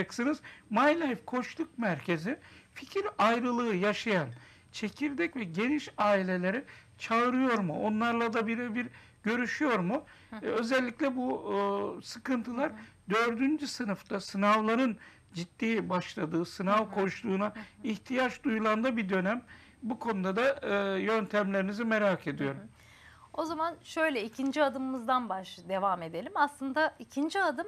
yapacaksınız. My Life Koçluk Merkezi fikir ayrılığı yaşayan çekirdek ve geniş aileleri çağırıyor mu? Onlarla da birebir görüşüyor mu? Ee, özellikle bu e, sıkıntılar dördüncü sınıfta sınavların ciddi başladığı sınav koçluğuna ihtiyaç duyulan da bir dönem. Bu konuda da e, yöntemlerinizi merak ediyorum. O zaman şöyle ikinci adımımızdan baş devam edelim. Aslında ikinci adım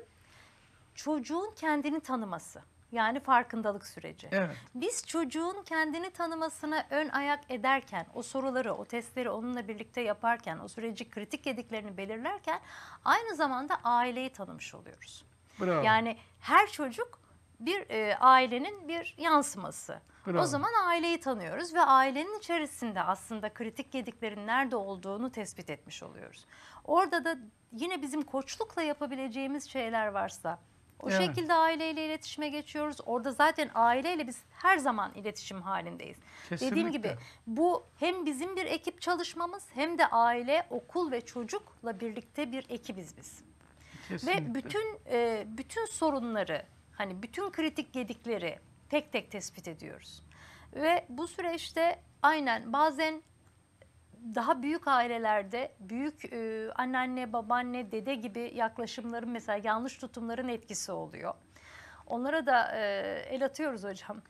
çocuğun kendini tanıması. Yani farkındalık süreci. Evet. Biz çocuğun kendini tanımasına ön ayak ederken, o soruları, o testleri onunla birlikte yaparken, o süreci kritik yediklerini belirlerken aynı zamanda aileyi tanımış oluyoruz. Bravo. Yani her çocuk bir e, ailenin bir yansıması. Bravo. O zaman aileyi tanıyoruz ve ailenin içerisinde aslında kritik gediklerin nerede olduğunu tespit etmiş oluyoruz. Orada da yine bizim koçlukla yapabileceğimiz şeyler varsa o Evet. şekilde aileyle iletişime geçiyoruz. Orada zaten aileyle biz her zaman iletişim halindeyiz. Dediğim Kesinlikle. gibi bu hem bizim bir ekip çalışmamız hem de aile, okul ve çocukla birlikte bir ekibiz biz. Kesinlikle. Ve bütün e, bütün sorunları hani bütün kritik gedikleri tek tek tespit ediyoruz. Ve bu süreçte aynen bazen daha büyük ailelerde büyük e, anneanne, babaanne, dede gibi yaklaşımların mesela yanlış tutumların etkisi oluyor. Onlara da e, el atıyoruz hocam.